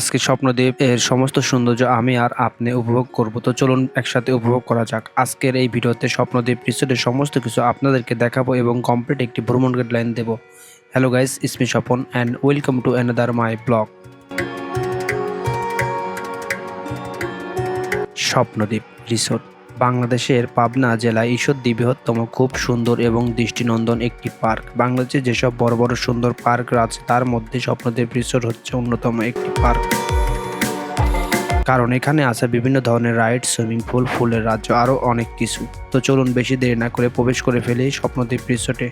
আজকে স্বপ্নদ্বীপ এর সমস্ত সৌন্দর্য আমি আর আপনি উপভোগ করব। তো চলুন একসাথে উপভোগ করা যাক। আজকের এই ভিডিওতে স্বপ্নদ্বীপ রিসোর্টের সমস্ত কিছু আপনাদেরকে দেখাবো এবং কমপ্লিট একটি ভ্রমণ guideline Dev. Hello guys it's me Swapan and welcome to another my blog Swapnodwip resort বাংলাদেশের পাবনা জেলায় ঈশ্বরদী বৃহত্তম খুব সুন্দর এবং দৃষ্টিনন্দন একটি পার্ক। বাংলাদেশে যেসব বড় বড় সুন্দর পার্ক আছে, তার মধ্যে স্বপ্নদ্বীপ রিসোর্ট হচ্ছে অন্যতম একটি পার্ক। কারণ এখানে আছে বিভিন্ন ধরনের রাইড, সুইমিং পুল, ফুলের রাজ্য, আরও অনেক কিছু। তো চলুন বেশি দেরি না করে প্রবেশ করে ফেলি স্বপ্নদ্বীপ রিসোর্টে।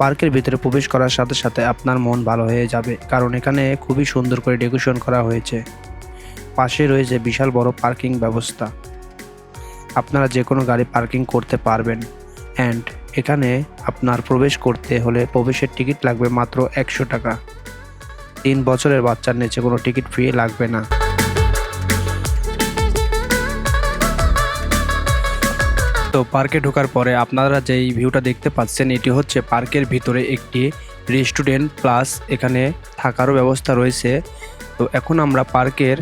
পার্কের ভিতরে প্রবেশ করার সাথে সাথে আপনার মন ভালো হয়ে যাবে, কারণ এখানে খুবই সুন্দর করে ডেকোরেশন করা হয়েছে। পাশে রয়েছে বিশাল বড় পার্কিং ব্যবস্থা। আপনারা যে কোনো গাড়ি পার্কিং করতে পারবেন। অ্যান্ড এখানে আপনার প্রবেশ করতে হলে প্রবেশের টিকিট লাগবে মাত্র একশো টাকা। তিন বছরের বাচ্চার নিচে কোনো টিকিট ফ্রি লাগবে না। তো পার্কে ঢোকার পরে আপনারা যেই ভিউটা দেখতে পাচ্ছেন, এটি হচ্ছে পার্কের ভিতরে একটি রেস্টুরেন্ট প্লাস এখানে থাকারও ব্যবস্থা রয়েছে। তো এখন আমরা পার্কের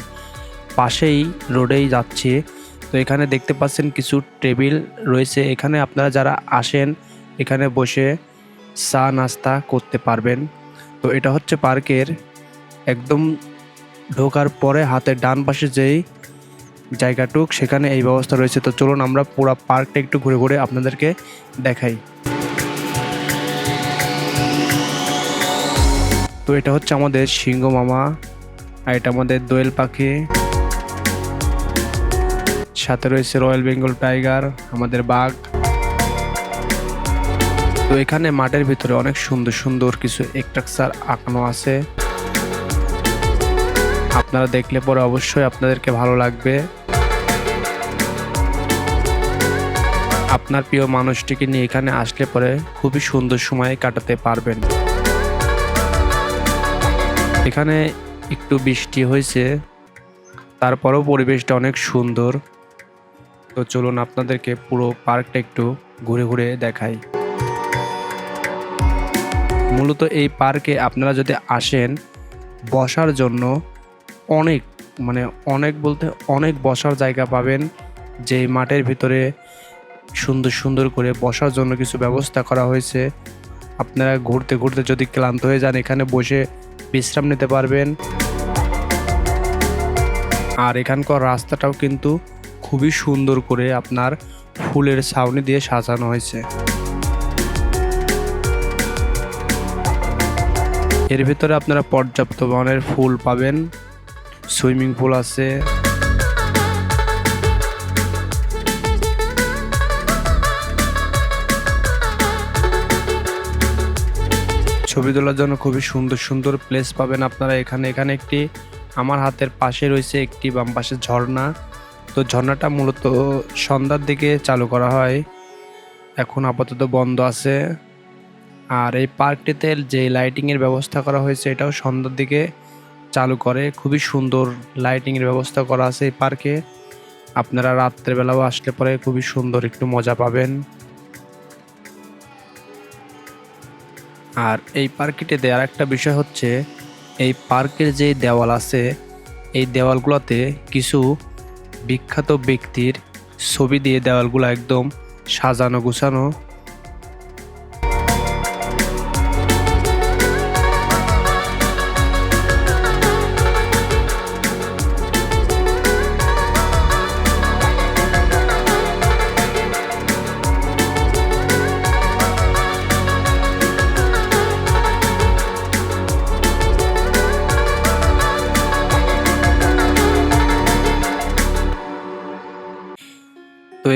পাশেই রোডেই যাচ্ছি। তো এখানে দেখতে পাচ্ছেন কিছু টেবিল রয়েছে। এখানে আপনারা যারা আসেন, এখানে বসে চা নাস্তা করতে পারবেন। তো এটা হচ্ছে পার্কের একদম ঢোকার পরে হাতের ডান পাশে যেই জায়গাটুক, সেখানে এই ব্যবস্থা রয়েছে। তো চলুন আমরা পুরো পার্কটা একটু ঘুরে ঘুরে আপনাদেরকে দেখাই। তো এটা হচ্ছে আমাদের সিংহ মামা আর এটা আমাদের দোয়েল পাখি। সাথে রয়েছে রয়্যাল বেঙ্গল টাইগার, আমাদের বাঘ। তো এখানে মাঠের ভিতরে অনেক সুন্দর সুন্দর কিছু স্ট্রাকচার আঁকানো আছে। আপনারা দেখলে পরে অবশ্যই আপনাদেরকে ভালো লাগবে। আপনার প্রিয় মানুষটিকে নিয়ে এখানে আসলে পরে খুবই সুন্দর সময় কাটাতে পারবেন। এখানে একটু বৃষ্টি হয়েছে, তারপরেও পরিবেশটা অনেক সুন্দর। তো চলুন আপনাদেরকে পুরো পার্কটা একটু ঘুরে ঘুরে দেখাই। মূলত এই পার্কে আপনারা যদি আসেন, বসার জন্য অনেক মানে অনেক বলতে অনেক বসার জায়গা পাবেন। যে মাঠের ভিতরে সুন্দর সুন্দর করে বসার জন্য কিছু ব্যবস্থা করা হয়েছে। আপনারা ঘুরতে ঘুরতে যদি ক্লান্ত হয়ে যান, এখানে বসে বিশ্রাম নিতে পারবেন। আর এখানকার রাস্তাটাও কিন্তু খুবই সুন্দর করে আপনার ফুলের ছাউনি দিয়ে সাজানো হয়েছে। এর ভিতরে আপনারা পর্যাপ্ত মানের ফুল পাবেন, সুইমিং পুল আছে। ছবি তোলার জন্য খুবই সুন্দর সুন্দর প্লেস পাবেন আপনারা। এখানে এখানে একটি আমার হাতের পাশে রয়েছে একটি বাম পাশে ঝর্ণা। তো ঝর্ণাটা মূলত সন্ধ্যার দিকে চালু করা হয়। এখন আপাতত বন্ধ আছে। আর এই পার্কটিতে যে লাইটিংয়ের ব্যবস্থা করা হয়েছে, এটাও সন্ধ্যার দিকে চালু করে। খুবই সুন্দর লাইটিংয়ের ব্যবস্থা করা আছে এই পার্কে। আপনারা রাত্রেবেলাও আসলে পরে খুবই সুন্দর একটু মজা পাবেন। আর এই পার্কটিতে আর একটা বিষয় হচ্ছে এই পার্কের যে দেওয়াল আছে, এই দেওয়ালগুলোতে কিছু বিখ্যাত ব্যক্তির ছবি দিয়ে দেওয়ালগুলো একদম সাজানো গুছানো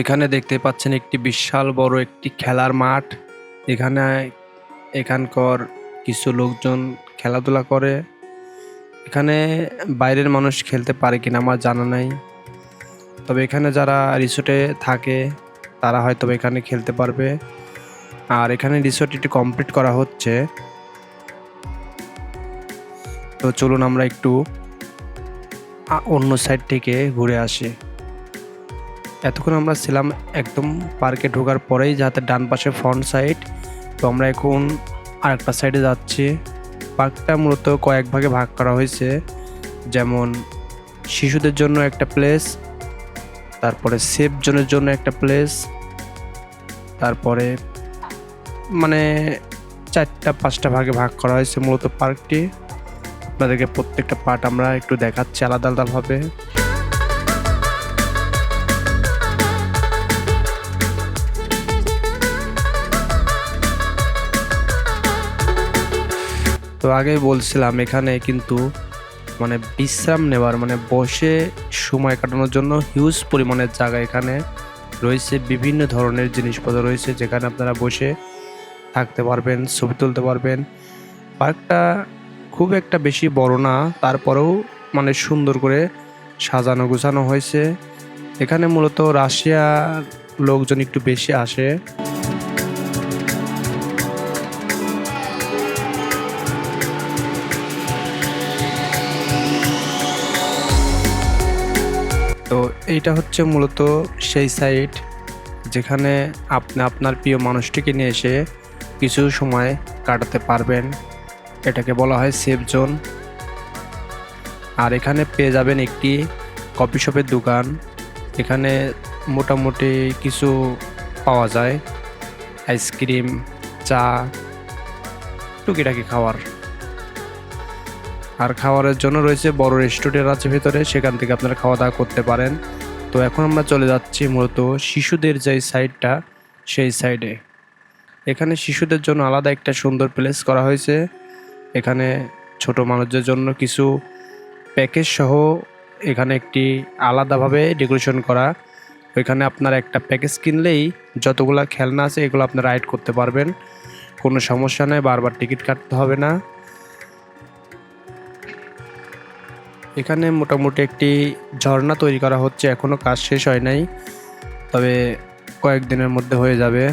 এখানে দেখতে পাচ্ছেন একটি বিশাল বড় একটি খেলার মাঠ। এখানে এখানকার কিছু লোকজন খেলাধুলা করে। এখানে বাইরের মানুষ খেলতে পারে কিনা আমার জানা নাই। তবে এখানে যারা রিসোর্টে থাকে, তারা হয়তো এখানে খেলতে পারবে। আর এখানে রিসোর্টটি কমপ্লিট করা হচ্ছে। তো চলুন আমরা একটু অন্য সাইড থেকে ঘুরে আসি। এতক্ষণ আমরা ছিলাম একদম পার্কে ঢোকার পরেই, যাতে ডান পাশে ফ্রন্ট সাইড তো আমরা এখন আরেকটা সাইডে যাচ্ছি। পার্কটা মূলত কয়েক ভাগে ভাগ করা হয়েছে। যেমন, শিশুদের জন্য একটা প্লেস তারপরে সেফ জোনের জন্য একটা প্লেস তারপরে মানে চারটা, পাঁচটা ভাগে ভাগ করা হয়েছে মূলত পার্কটি। আপনাদেরকে প্রত্যেকটা পার্ট আমরা একটু দেখাচ্ছি আলাদা আলাদাভাবে। তো আগেই বলছিলাম, এখানে কিন্তু মানে বিশ্রাম নেওয়ার মানে বসে সময় কাটানোর জন্য হিউজ পরিমাণের জায়গা এখানে রয়েছে। বিভিন্ন ধরনের জিনিসপত্র রয়েছে যেখানে আপনারা বসে থাকতে পারবেন, ছবি তুলতে পারবেন। পার্কটা খুব একটা বেশি বড় না, তারপরেও মানে সুন্দর করে সাজানো গোছানো হয়েছে। এখানে মূলত রাশিয়ার লোকজন একটু বেশি আসে। তো এইটা হচ্ছে মূলত সেই সাইট যেখানে আপনি, আপনার প্রিয় মানুষটিকে নিয়ে এসে কিছু সময় কাটাতে পারবেন। এটাকে বলা হয় সেফ জোন আর এখানে পেয়ে যাবেন একটি কফি শপের দোকান। এখানে মোটামুটি কিছু পাওয়া যায়। আইসক্রিম চা, টুকিটাকি খাওয়ার। আর খাওয়ারের জন্য রয়েছে বড় রেস্টুরেন্ট আছে ভিতরে, সেখান থেকে আপনারা খাওয়া দাওয়া করতে পারেন। তো এখন আমরা চলে যাচ্ছি মূলত শিশুদের যে সাইডটা সেই সাইডে এখানে শিশুদের জন্য আলাদা একটা সুন্দর প্লেস করা হয়েছে। এখানে ছোট মানুষদের জন্য কিছু প্যাকেজ সহ এখানে একটি আলাদাভাবে ডেকোরেশন করা। ওইখানে আপনার একটা প্যাকেজ কিনলেই যতগুলো খেলনা আছে এগুলো আপনি রাইড করতে পারবেন। কোনো সমস্যা নেই, বারবার টিকিট কাটতে হবে না। এখানে মোটামুটি একটি ঝর্ণা তৈরি করা হচ্ছে। এখনও কাজ শেষ হয় নাই, তবে কয়েকদিনের মধ্যে হয়ে যাবে।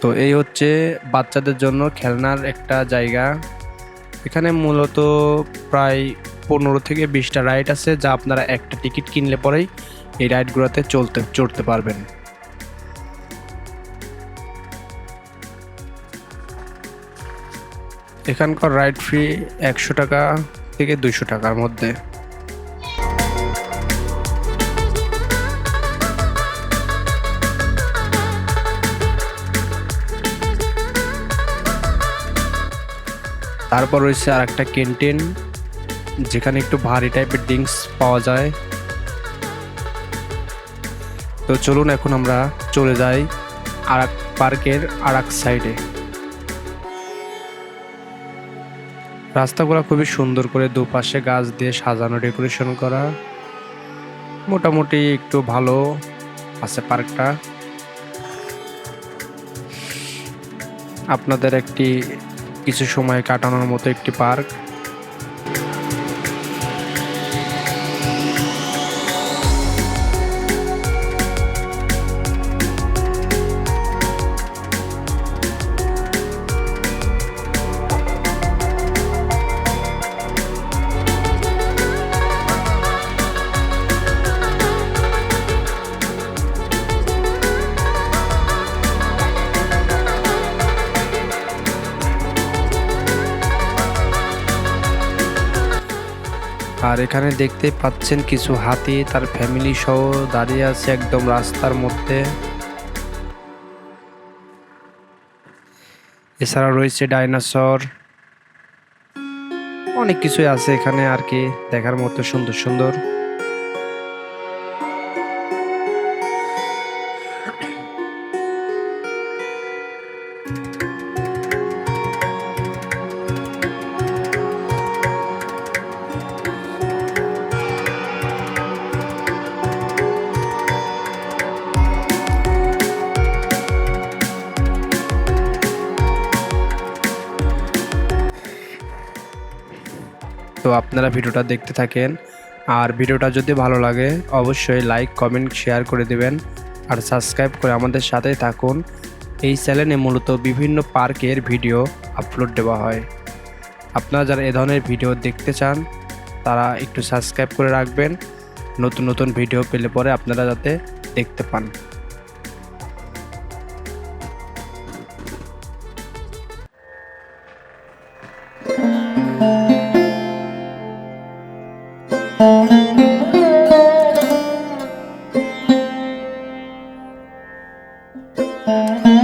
তো এই হচ্ছে বাচ্চাদের জন্য খেলনার একটা জায়গা। এখানে মূলত প্রায় পনেরো থেকে বিশটা রাইড আছে, যা আপনারা একটা টিকিট কিনলে পরেই এই রাইডগুলোতে চলতে, চড়তে পারবেন। এখানকার রাইড ফি একশো টাকা থেকে দুইশো টাকার মধ্যে। তারপর রয়েছে আর একটা ক্যান্টিন যেখানে একটু ভারী টাইপের ড্রিঙ্কস পাওয়া যায়। তো চলুন এখন আমরা চলে যাই আর পার্কের আর এক সাইডে রাস্তাগুলো খুবই সুন্দর করে দুপাশে গাছ দিয়ে সাজানো ডেকোরেশন করা। মোটামুটি একটু ভালো আছে পার্কটা। আপনাদের একটি কিছু সময় কাটানোর মতো একটি পার্ক। এখানে দেখতে পাচ্ছেন কিছু হাতি, তার ফ্যামিলি সহ দাঁড়িয়ে আছে একদম রাস্তার মধ্যে। এছাড়া রয়েছে ডাইনোসর। অনেক কিছুই আছে এখানে আর কি, দেখার মতো সুন্দর সুন্দর। তো আপনারা ভিডিওটা দেখতে থাকেন। আর ভিডিওটা যদি ভালো লাগে, অবশ্যই লাইক কমেন্ট শেয়ার করে দেবেন। আর সাবস্ক্রাইব করে আমাদের সাথেই থাকুন। এই চ্যানেলে মূলত বিভিন্ন পার্কের ভিডিও আপলোড দেওয়া হয়। আপনারা যারা এ ধরনের ভিডিও দেখতে চান, তারা একটু সাবস্ক্রাইব করে রাখবেন। নতুন নতুন ভিডিও পেলে পরে আপনারা যাতে দেখতে পান। Música